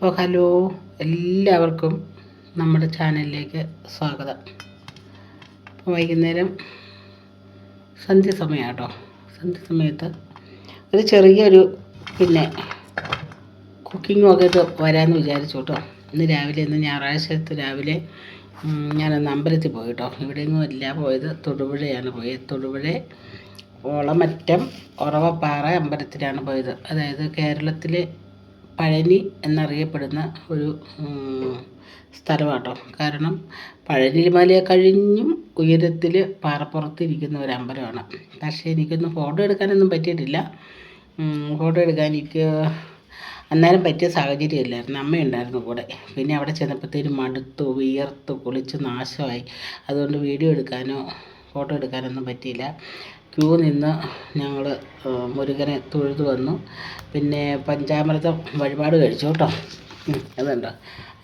അപ്പോൾ ഹലോ എല്ലാവർക്കും നമ്മുടെ ചാനലിലേക്ക് സ്വാഗതം. അപ്പോൾ വൈകുന്നേരം സന്ധ്യ കേട്ടോ സന്ധ്യ സമയത്ത് ഒരു ചെറിയൊരു പിന്നെ കുക്കിംഗ് ഒക്കെ ഇത് വരാമെന്ന് വിചാരിച്ചു കേട്ടോ ഇന്ന് രാവിലെ ഇന്ന് ഞായറാഴ്ചത്തെ രാവിലെ ഞാനൊന്ന് അമ്പലത്തിൽ പോയി കേട്ടോ ഇവിടെയൊന്നും ഇല്ല പോയത്. തൊടുപുഴയാണ് പോയത് തൊടുപുഴ ഓളമറ്റം ഉറവപ്പാറ അമ്പലത്തിലാണ് പോയത്. അതായത് കേരളത്തിലെ പഴനി എന്നറിയപ്പെടുന്ന ഒരു സ്ഥലമാട്ടോ. കാരണം പഴലി മലയെ കഴിഞ്ഞും ഉയരത്തിൽ പാറപ്പുറത്തിരിക്കുന്ന ഒരു അമ്പലമാണ്. പക്ഷേ എനിക്കൊന്നും ഫോട്ടോ എടുക്കാനൊന്നും പറ്റിയിട്ടില്ല. ഫോട്ടോ എടുക്കാൻ എനിക്ക് അന്നേരം പറ്റിയ സാഹചര്യമില്ലായിരുന്നു. അമ്മയുണ്ടായിരുന്നു കൂടെ. പിന്നെ അവിടെ ചെന്നപ്പോഴത്തേനും മടുത്തു വിയർത്തു കുളിച്ച് നാശമായി. അതുകൊണ്ട് വീഡിയോ എടുക്കാനോ ഫോട്ടോ എടുക്കാനൊന്നും പറ്റിയില്ല. ക്യൂ നിന്ന് ഞങ്ങൾ മുരുകനെ തൊഴുതു വന്നു. പിന്നെ പഞ്ചാമൃതം വഴിപാട് കഴിച്ചു കേട്ടോ. അതുണ്ടോ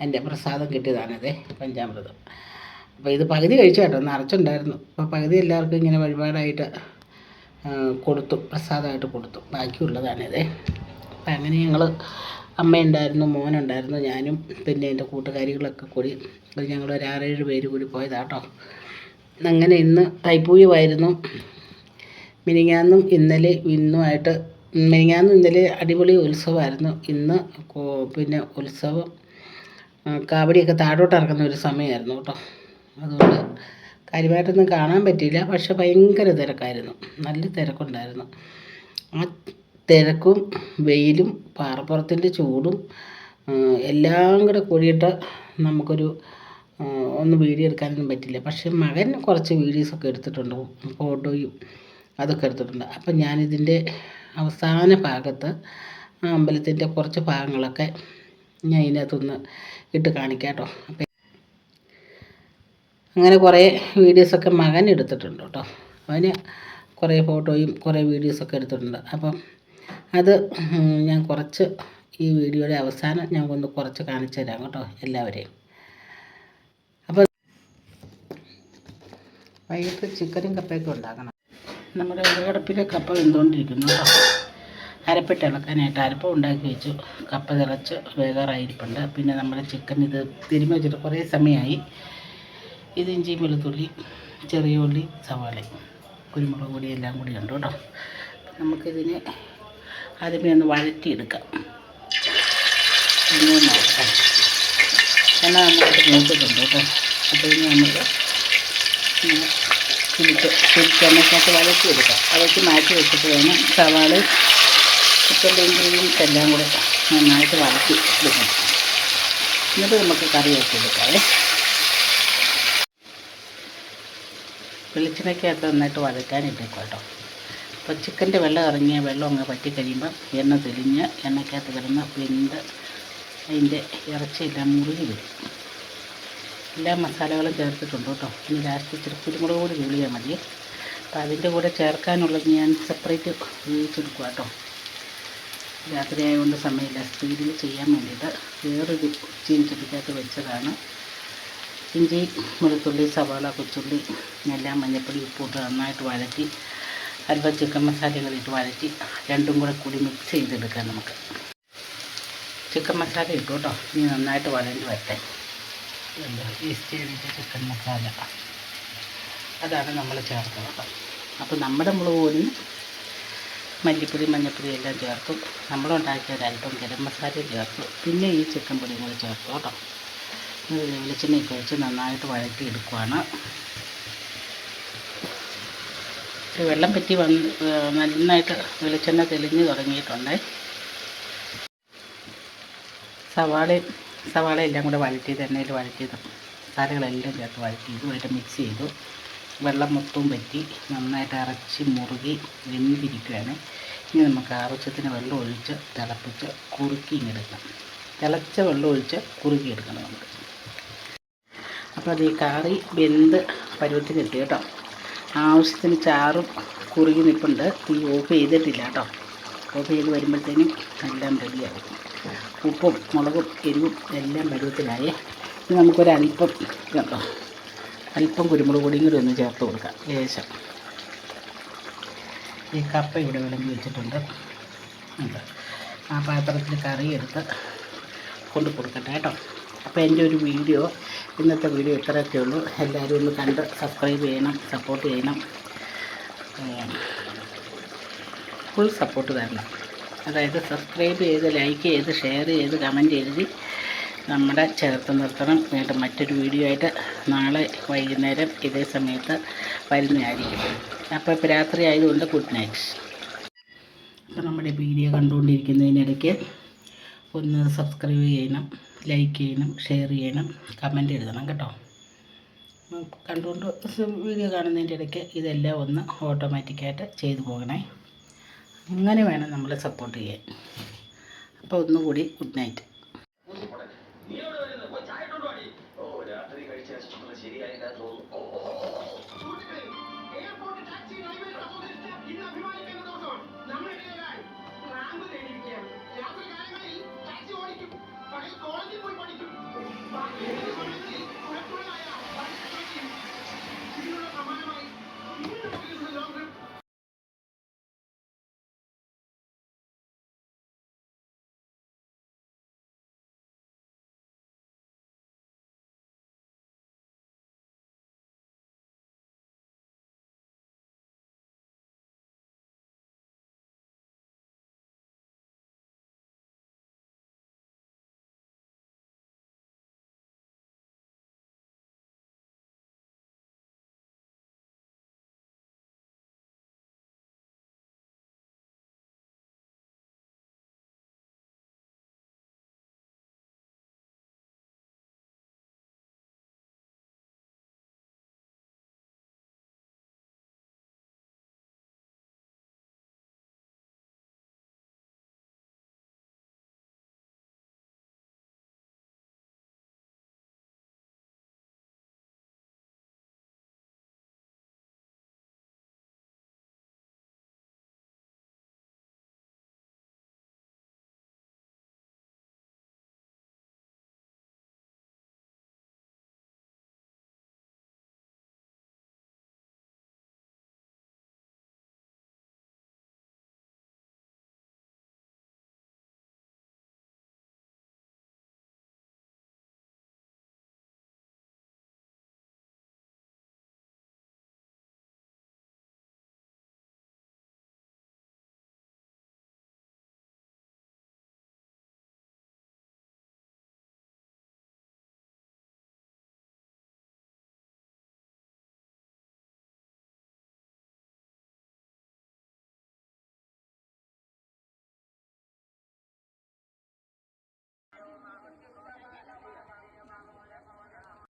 എന്റെ പ്രസാദം കിട്ടിയതാണിത് പഞ്ചാമൃതം. അപ്പോൾ ഇത് പകുതി കഴിച്ചു കേട്ടോ നിറച്ചുണ്ടായിരുന്നു. അപ്പോൾ പകുതി എല്ലാവർക്കും ഇങ്ങനെ വഴിപാടായിട്ട് കൊടുത്തു പ്രസാദമായിട്ട് കൊടുത്തു. ബാക്കിയുള്ളതാണിത്. അപ്പം അങ്ങനെ ഞങ്ങൾ അമ്മയുണ്ടായിരുന്നു മോനുണ്ടായിരുന്നു ഞാനും പിന്നെ എന്റെ കൂട്ടുകാരികളൊക്കെ കൂടി. ഞങ്ങൾ ഒരു ആറേഴ് പേര് കൂടി പോയതാട്ടോ അങ്ങനെ ഇന്ന് തൈപ്പൂയമായിരുന്നു മിനിങ്ങാന്നും ഇന്നലെ ഇന്നുമായിട്ട് മിനിങ്ങാന്നും ഇന്നലെ അടിപൊളി ഉത്സവമായിരുന്നു. ഇന്ന് പിന്നെ ഉത്സവം കാവടിയൊക്കെ താഴോട്ട് ഇറക്കുന്ന ഒരു സമയമായിരുന്നു കേട്ടോ. അതുകൊണ്ട് കാര്യമായിട്ടൊന്നും കാണാൻ പറ്റിയില്ല. പക്ഷെ ഭയങ്കര തിരക്കായിരുന്നു. നല്ല തിരക്കുണ്ടായിരുന്നു. ആ തിരക്കും വെയിലും പാറപ്പുറത്തിന്റെ ചൂടും എല്ലാം കൂടെ കൂടിയിട്ട് നമുക്കൊരു ഒന്ന് വീഡിയോ എടുക്കാനൊന്നും പറ്റില്ല. പക്ഷെ മകൻ കുറച്ച് വീഡിയോസൊക്കെ എടുത്തിട്ടുണ്ട് ഫോട്ടോയും അതൊക്കെ എടുത്തിട്ടുണ്ട്. അപ്പം ഞാനിതിന്റെ അവസാന ഭാഗത്ത് ആ അമ്പലത്തിന്റെ കുറച്ച് ഭാഗങ്ങളൊക്കെ ഞാൻ ഇതിനകത്തൊന്ന് ഇട്ട് കാണിക്കാം കേട്ടോ. അപ്പം അങ്ങനെ കുറേ വീഡിയോസൊക്കെ മകൻ എടുത്തിട്ടുണ്ട് കേട്ടോ. അവന് കുറേ ഫോട്ടോയും കുറേ വീഡിയോസൊക്കെ എടുത്തിട്ടുണ്ട്. അപ്പം അത് ഞാൻ കുറച്ച് ഈ വീഡിയോയുടെ അവസാനം ഞാൻ ഒന്ന് കുറച്ച് കാണിച്ചു തരാം കേട്ടോ എല്ലാവരെയും. അപ്പോൾ വൈകിട്ട് ചിക്കനും കപ്പയൊക്കെ ഉണ്ടാക്കണം. നമ്മുടെ വിറകടുപ്പിലെ കപ്പ വെന്തുകൊണ്ടിരിക്കുന്നു അരപ്പിട്ട് ഇളക്കാനായിട്ട് അരപ്പ ഉണ്ടാക്കി വെച്ചു. കപ്പ തിളച്ച് വേകാറായിരിപ്പുണ്ട്. പിന്നെ നമ്മുടെ ചിക്കൻ ഇത് തിരുമ്മി വെച്ചിട്ട് കുറേ സമയമായി. ഇത് ഇഞ്ചി വെളുത്തുള്ളി ചെറിയ ഉള്ളി സവാള കുരുമുളക് പൊടി എല്ലാം കൂടി ഉണ്ട് കേട്ടോ. നമുക്കിതിനെ ആദ്യമേ ഒന്ന് വഴറ്റിയെടുക്കാം. എണ്ണ നോക്കാം. എണ്ണ നന്നായിട്ട് കേട്ടോ. അപ്പോൾ ഇനി നമുക്ക് ഇങ്ങനെ തിരിച്ച് തിരിച്ചെണ്ണയ്ക്കകത്ത് വഴറ്റിയെടുക്കാം വഴറ്റി മാറ്റി വെച്ചിട്ട് വേണം സവാൾ ചിക്കന്റെ എല്ലാം കൂടെ നന്നായിട്ട് വഴറ്റി എടുക്കണം. എന്നിട്ട് നമുക്ക് കറി വെച്ചെടുക്കാവേ വെളിച്ചെണ്ണയ്ക്കകത്ത് നന്നായിട്ട് വഴറ്റാനിട്ടേക്കും കേട്ടോ. അപ്പോൾ ചിക്കന്റെ വെള്ളം ഇറങ്ങിയ വെള്ളം അങ്ങ് പറ്റി കഴിയുമ്പം എണ്ണ തെളിഞ്ഞ് എണ്ണയ്ക്കകത്ത് കിടന്ന് വെന്ത് അതിന്റെ ഇറച്ചിയെല്ലാം മുറുകി വരും. എല്ലാ മസാലകളും ചേർത്തിട്ടുണ്ട് കേട്ടോ. ഇനി ലാസ്റ്റ് ഇച്ചിരി കുരുമുളക് കൂടി വിളിയാൽ മതി. അപ്പോൾ അതിന്റെ കൂടെ ചേർക്കാനുള്ളത് ഞാൻ സെപ്പറേറ്റ് ഉപയോഗിച്ചെടുക്കുക കേട്ടോ. രാത്രി ആയതുകൊണ്ട് സമയമില്ല. സ്പീഡിൽ ചെയ്യാൻ വേണ്ടിയിട്ട് വേറൊരു ചീനിച്ചട്ടിക്കകത്ത് വെച്ചതാണ്. ഇഞ്ചി വെളുത്തുള്ളി സവാള കൊച്ചുള്ളി എല്ലാം മഞ്ഞൾപ്പൊടി ഉപ്പിട്ട് നന്നായിട്ട് വഴറ്റി അല്പം ചിക്കൻ മസാലകൾ ഇട്ട് വഴറ്റി രണ്ടും കൂടെ കൂടി മിക്സ് ചെയ്തെടുക്കാം നമുക്ക്. ചിക്കൻ മസാല ഇട്ടു കേട്ടോ. ഇനി നന്നായിട്ട് വഴഞ്ഞ് വരട്ടെ. ഈസ്റ്റ് ചെയ്തിട്ട് ചിക്കൻ മസാല. അതാണ് നമ്മൾ ചേർക്കുന്നത് അപ്പോൾ നമ്മുടെ മുളക് പൊടിയും മല്ലിപ്പൊടി മഞ്ഞൾപ്പൊടി എല്ലാം ചേർക്കും. നമ്മളുണ്ടാക്കിയ ഒരല്പം ഗരം മസാലയും ചേർക്കും. പിന്നെ ഈ ചിക്കൻ പൊടിയും കൂടി ചേർത്തു കേട്ടോ വെളിച്ചെണ്ണയും ഒഴിച്ച് നന്നായിട്ട് വഴറ്റി എടുക്കുവാണ് വെള്ളം പറ്റി വന്ന് നന്നായിട്ട് വെളിച്ചെണ്ണ തെളിഞ്ഞ് തുടങ്ങിയിട്ടുണ്ട്. സവാളയും സവാള എല്ലാം കൂടെ വഴറ്റിയത് എണ്ണയിൽ വഴറ്റിയത് മസാലകളെല്ലാം ചേർത്ത് വഴറ്റി ഇതുമായിട്ട് മിക്സ് ചെയ്തു. വെള്ളം മൊത്തവും പറ്റി നന്നായിട്ട് അരച്ച് മുറുകി വെന്തിരിക്കുകയാണ്. ഇനി നമുക്ക് ആവശ്യത്തിന് വെള്ളം ഒഴിച്ച് തിളപ്പിച്ച് കുറുക്കി ഇങ്ങെടുക്കാം തിളച്ച വെള്ളം ഒഴിച്ച് കുറുക്കി എടുക്കണം നമുക്ക്. അപ്പോൾ അത് ഈ കറി വെന്ത് പരുവത്തിന് എത്തി കേട്ടോ. ആവശ്യത്തിന് ചാറും കുറുകി നിൽപ്പുണ്ട്. തീ ഓഫ് ചെയ്തിട്ടില്ല കേട്ടോ. ഓഫ് ചെയ്ത് വരുമ്പോഴത്തേനും എല്ലാം റെഡിയാകും ഉപ്പും മുളകും എരിവും എല്ലാം പരുവത്തിലായേ. ഇനി നമുക്കൊരല്പം കേട്ടോ അല്പം കുരുമുളക് പൊടിയും കൂടി ഒന്ന് ചേർത്ത് കൊടുക്കാം ലേശം. ഈ കപ്പ ഇവിടെ വിളമ്പി വെച്ചിട്ടുണ്ട്. ആ പാത്രത്തിൽ കറി എടുത്ത് കൊണ്ട് കൊടുക്കട്ടെ കേട്ടോ. അപ്പോൾ എന്റെ ഒരു വീഡിയോ ഇന്നത്തെ വീഡിയോ ഇത്രയൊക്കെ ഉള്ളൂ. എല്ലാവരും ഒന്ന് കണ്ട് സബ്സ്ക്രൈബ് ചെയ്യണം സപ്പോർട്ട് ചെയ്യണം. ഫുൾ സപ്പോർട്ട് തരണം. അതായത് സബ്സ്ക്രൈബ് ചെയ്ത് ലൈക്ക് ചെയ്ത് ഷെയർ ചെയ്ത് കമന്റ് എഴുതി നമ്മുടെ ചേർത്ത് നിർത്തണം. വീണ്ടും മറ്റൊരു വീഡിയോ ആയിട്ട് നാളെ വൈകുന്നേരം ഇതേ സമയത്ത് വരുന്നതായിരിക്കും. അപ്പോൾ ഇപ്പോൾ രാത്രി ആയതുകൊണ്ട് ഗുഡ് നൈറ്റ് അപ്പോൾ നമ്മുടെ വീഡിയോ കണ്ടുകൊണ്ടിരിക്കുന്നതിനിടയ്ക്ക് ഒന്ന് സബ്സ്ക്രൈബ് ചെയ്യണം ലൈക്ക് ചെയ്യണം ഷെയർ ചെയ്യണം കമന്റ് എഴുതണം കേട്ടോ. കണ്ടുകൊണ്ട് വീഡിയോ കാണുന്നതിന്റെ ഇടയ്ക്ക് ഇതെല്ലാം ഒന്ന് ഓട്ടോമാറ്റിക്കായിട്ട് ചെയ്തു പോകണേ. അങ്ങനെ വേണം നമ്മൾ സപ്പോർട്ട് ചെയ്യാൻ. അപ്പോൾ ഒന്നുകൂടി ഗുഡ് നൈറ്റ്